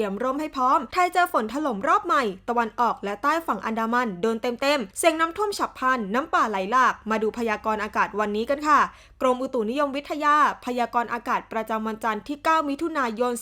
เตรียมร่มให้พร้อม ไทยเจอฝนถล่มรอบใหม่ ตะวันออกและใต้ฝั่งอันดามัน โดนเต็มๆ เสียงน้ำท่วมฉับพลัน น้ำป่าไหลหลาก มาดูพยากรณ์อากาศวันนี้กันค่ะ กรมอุตุนิยมวิทยา พยากรณ์อากาศประจำวันจันทร์ที่ 9 มิถุนายน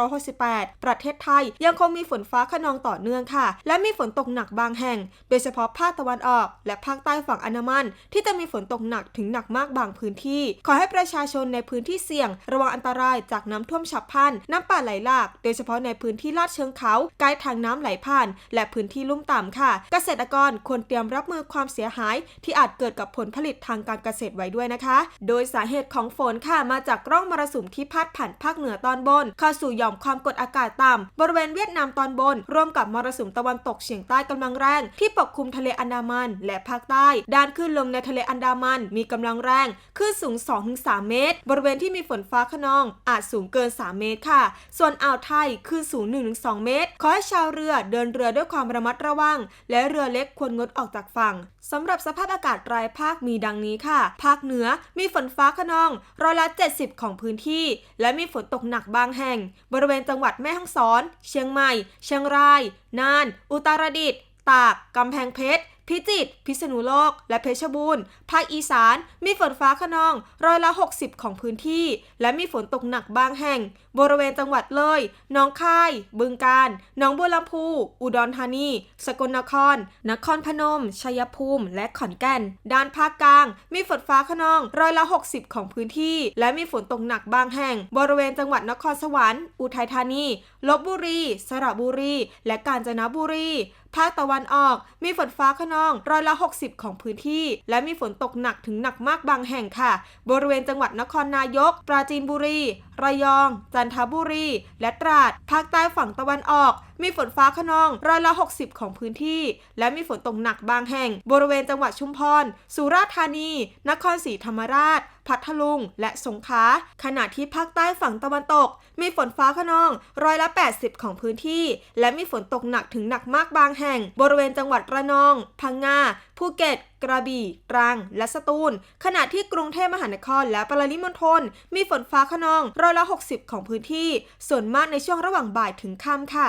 2568 ประเทศไทย ยังคงมีฝนฟ้าขนองต่อเนื่องค่ะ และมีฝนตกหนักบางแห่ง โดยเฉพาะภาคตะวันออก และภาคใต้ฝั่งอันดามัน ที่จะมีฝนตกหนักถึงหนักมากบางพื้นที่ ขอให้ประชาชนในพื้นที่เสี่ยง ระวังอันตรายจากน้ำท่วมฉับพลัน น้ำป่าไหลหลาก โดยเฉพาะในพื้นที่ลาดเชิงเขาใกล้ทางน้ำไหลผ่าน และพื้นที่ลุ่มต่ำค่ะ เกษตรกรควรเตรียมรับมือความเสียหาย ที่อาจเกิดกับผลผลิตทางการเกษตรไว้ด้วยนะคะ โดยสาเหตุของฝนค่ะมาจากร่องมรสุมที่พัดผ่านภาคเหนือตอนบน เข้าสู่หย่อมความกดอากาศต่ำบริเวณเวียดนามตอนบน ร่วมกับมรสุมตะวันตกเฉียงใต้กำลังแรง ที่ปกคลุมทะเลอันดามัน และภาคใต้ด้านคลื่นลมในทะเลอันดามันมีกำลังแรงคลื่นสูง 2-3 เมตร บริเวณที่มีฝนฟ้าขนอง อาจสูงเกิน 3 เมตรค่ะ ส่วนอ่าวไทยคลื่นสูง 1-2 เมตร ขอให้ชาวเรือเดินเรือด้วยความระมัดระวัง และเรือเล็กควรงดออกจากฝั่งสำหรับสภาพอากาศรายภาคมีดังนี้ค่ะ ภาคเหนือมีฝนฟ้าขนองร้อยละ 70 ของพื้นที่ และมีฝนตกหนักบางแห่ง บริเวณจังหวัดแม่ฮ่องสอน เชียงใหม่ เชียงราย น่าน อุตรดิตถ์ ตาก กำแพงเพชร พิจิตร พิษณุโลก และเพชรบูรณ์ ภาคอีสาน มีฝนฟ้าขนอง ร้อยละ 60 ของพื้นที่ และมีฝนตกหนักบางแห่ง บริเวณจังหวัดเลยหนองคาย บึงกาฬหนองบัวลำพู อุดรธานี สกลนคร นครพนม ชัยภูมิ และขอนแก่น ด้านภาคกลาง มีฝนฟ้าขนอง ร้อยละ 60 ของพื้นที่ และมีฝนตกหนักบางแห่ง บริเวณจังหวัดนครสวรรค์ อุทัยธานี ลบบุรี สระบุรี และกาญจนบุรี ภาคตะวันออก มีฝนฟ้าขนององร้อยละ 60 ของพื้นที่ และมีฝนตกหนักถึงหนักมากบางแห่งค่ะ บริเวณจังหวัดนครนายก ปราจีนบุรี ระยอง จันทบุรี และตราด ภาคใต้ฝั่งตะวันออกมีฝนฟ้าขนองร้อยละ 60 ของพื้นที่ และมีฝนตกหนักบางแห่ง บริเวณจังหวัดชุมพร สุราษฎร์ธานี นครศรีธรรมราช พัทลุง และสงขลา ขณะที่ภาคใต้ฝั่งตะวันตก มีฝนฟ้าขนองร้อยละ 80 ของพื้นที่ และมีฝนตกหนักถึงหนักมากบางแห่ง บริเวณจังหวัดระนอง พังงา ภูเก็ต กระบี่ ตรัง และสตูล ขณะที่กรุงเทพมหานครและปริมณฑลมีฝนฟ้าขนองร้อยละ 60 ของพื้นที่ ส่วนมากในช่วงระหว่างบ่ายถึงค่ำค่ะ